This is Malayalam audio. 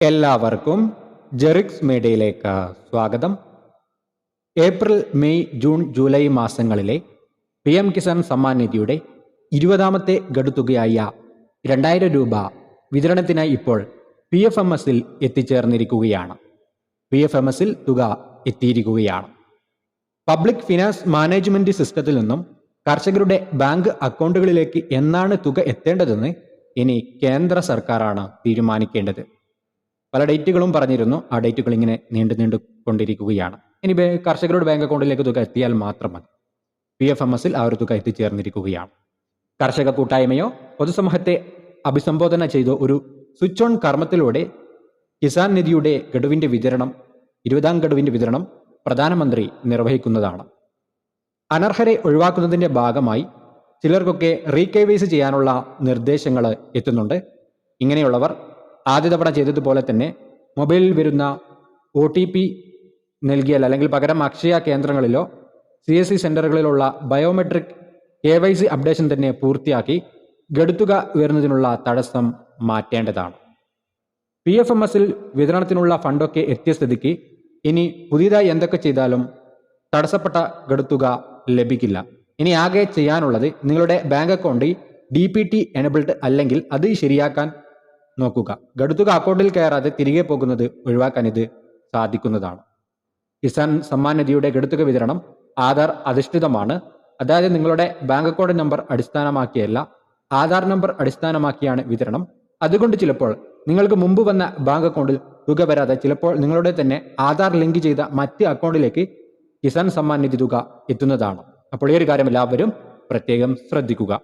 എല്ലാവർക്കും ജെറിക്സ് മീഡിയയിലേക്ക് സ്വാഗതം. ഏപ്രിൽ മെയ് ജൂൺ ജൂലൈ മാസങ്ങളിലെ പി എം കിസാൻ സമ്മാൻ നിധിയുടെ ഇരുപതാമത്തെ ഗഡുതുകയായ രണ്ടായിരം രൂപ വിതരണത്തിനായി ഇപ്പോൾ പി എഫ് എം എസിൽ എത്തിച്ചേർന്നിരിക്കുകയാണ്. പി എഫ് എം എസിൽ തുക എത്തിയിരിക്കുകയാണ്. പബ്ലിക് ഫിനാൻസ് മാനേജ്മെന്റ് സിസ്റ്റത്തിൽ നിന്നും കർഷകരുടെ ബാങ്ക് അക്കൗണ്ടുകളിലേക്ക് എന്നാണ് തുക എത്തേണ്ടതെന്ന് ഇനി കേന്ദ്ര സർക്കാരാണ് തീരുമാനിക്കേണ്ടത്. പല ഡേറ്റുകളും പറഞ്ഞിരുന്നു. ആ ഡേറ്റുകൾ ഇങ്ങനെ നീണ്ടു നീണ്ടു കൊണ്ടിരിക്കുകയാണ്. ഇനി കർഷകരുടെ ബാങ്ക് അക്കൗണ്ടിലേക്ക് തുക എത്തിയാൽ മാത്രം മതി. പി എഫ് എം എസിൽ ആ ഒരു തുക എത്തിച്ചേർന്നിരിക്കുകയാണ്. കർഷക കൂട്ടായ്മയോ പൊതുസമൂഹത്തെ അഭിസംബോധന ചെയ്ത ഒരു സ്വിച്ച് ഓൺ കർമ്മത്തിലൂടെ കിസാൻ നിധിയുടെ ഗഡുവിന്റെ വിതരണം ഇരുപതാം ഗഡുവിന്റെ വിതരണം പ്രധാനമന്ത്രി നിർവഹിക്കുന്നതാണ്. അനർഹരെ ഒഴിവാക്കുന്നതിന്റെ ഭാഗമായി ചിലർക്കൊക്കെ റീകൈവൈസ് ചെയ്യാനുള്ള നിർദ്ദേശങ്ങൾ എത്തുന്നുണ്ട്. ഇങ്ങനെയുള്ളവർ ആദ്യ തവണ ചെയ്തതുപോലെ തന്നെ മൊബൈലിൽ വരുന്ന ഒ ടി പി നൽകിയാൽ അല്ലെങ്കിൽ പകരം അക്ഷയ കേന്ദ്രങ്ങളിലോ C S C സെന്ററുകളിലുള്ള biometric K Y C updation തന്നെ പൂർത്തിയാക്കി ഗഡുത്തുക ഉയർന്നതിനുള്ള തടസ്സം മാറ്റേണ്ടതാണ്. പി എഫ് എം എസിൽ വിതരണത്തിനുള്ള ഫണ്ടൊക്കെ എത്തിയ സ്ഥിതിക്ക് ഇനി പുതിയതായി എന്തൊക്കെ ചെയ്താലും തടസ്സപ്പെട്ട ഗഡുത്തുക ലഭിക്കില്ല. ഇനി ആകെ ചെയ്യാനുള്ളത് നിങ്ങളുടെ ബാങ്ക് അക്കൗണ്ടിൽ ഡി പി ടി എനബിൾഡ് അല്ലെങ്കിൽ അത് ശരിയാക്കാൻ നോക്കുക. ഗഡുത്തുക അക്കൗണ്ടിൽ കയറാതെ തിരികെ പോകുന്നത് ഒഴിവാക്കാൻ ഇത് സാധിക്കുന്നതാണ്. കിസാൻ സമ്മാൻ നിധിയുടെ ഗഡുത്തുക വിതരണം ആധാർ അധിഷ്ഠിതമാണ്. അതായത് നിങ്ങളുടെ ബാങ്ക് അക്കൗണ്ട് നമ്പർ അടിസ്ഥാനമാക്കിയല്ല ആധാർ നമ്പർ അടിസ്ഥാനമാക്കിയാണ് വിതരണം. അതുകൊണ്ട് ചിലപ്പോൾ നിങ്ങൾക്ക് മുമ്പ് വന്ന ബാങ്ക് അക്കൗണ്ടിൽ തുക വരാതെ ചിലപ്പോൾ നിങ്ങളുടെ തന്നെ ആധാർ ലിങ്ക് ചെയ്ത മറ്റ് അക്കൗണ്ടിലേക്ക് കിസാൻ സമ്മാൻ നിധി തുക എത്തുന്നതാണ്. അപ്പോൾ ഈ ഒരു കാര്യം എല്ലാവരും പ്രത്യേകം ശ്രദ്ധിക്കുക.